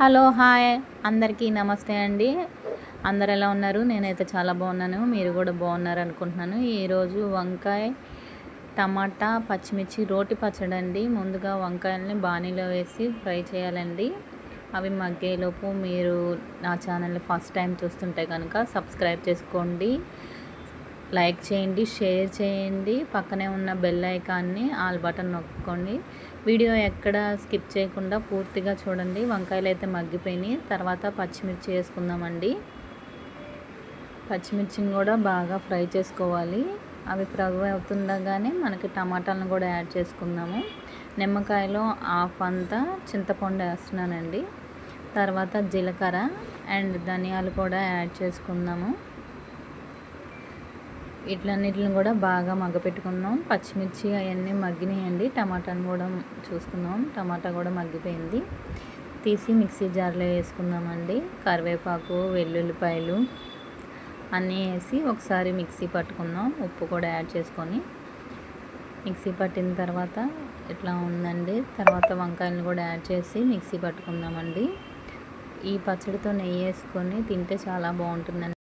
Hello hi. అందరికీ నమస్తే అండి. అందరు ఎలా ఉన్నారు? నేనైతే చాలా బాగున్నాను. మీరు కూడా బాగున్నారు అనుకుంటున్నాను. ఈరోజు వంకాయ టమాటా పచ్చిమిర్చి రోటి పచ్చడి అండి. ముందుగా వంకాయలని బాణీలో వేసి ఫ్రై చేయాలండి. అవి మగ్గేలోపు మీరు నా ఛానల్ని ఫస్ట్ టైం చూస్తుంటే కనుక సబ్స్క్రైబ్ చేసుకోండి. లైక్ చేయండి షేర్ చేయండి. పక్కనే ఉన్న బెల్ ఐకాన్ని ఆల్ బటన్ నొక్కండి. వీడియో ఎక్కడ స్కిప్ చేయకుండా పూర్తిగా చూడండి. వంకాయలు అయితే మగ్గిపోయినాయి. తర్వాత పచ్చిమిర్చి వేసుకుందామండి. పచ్చిమిర్చిని కూడా బాగా ఫ్రై చేసుకోవాలి. అవి ఫ్రై అవుతుండగానే మనకి టమాటాలను కూడా యాడ్ చేసుకుందాము. నిమ్మకాయలో హాఫ్ అంతా చింతపండు వేస్తున్నానండి. తర్వాత జీలకర్ర అండ్ ధనియాలు కూడా యాడ్ చేసుకుందాము. వీటిలన్నిటిని కూడా బాగా మగ్గపెట్టుకుందాం పచ్చిమిర్చి అవన్నీ మగ్గినాయండి. టమాటాను కూడా చూసుకుందాం. టమాటా కూడా మగ్గిపోయింది. తీసి మిక్సీ జార్లో వేసుకుందామండి. కరివేపాకు వెల్లుల్లిపాయలు అన్నీ వేసి ఒకసారి మిక్సీ పట్టుకుందాం. ఉప్పు కూడా యాడ్ చేసుకొని. మిక్సీ పట్టిన తర్వాత ఇట్లా ఉందండి? తర్వాత వంకాయలను కూడా యాడ్ చేసి మిక్సీ పట్టుకుందామండి. ఈ పచ్చడితో నెయ్యి వేసుకొని తింటే చాలా బాగుంటుందండి.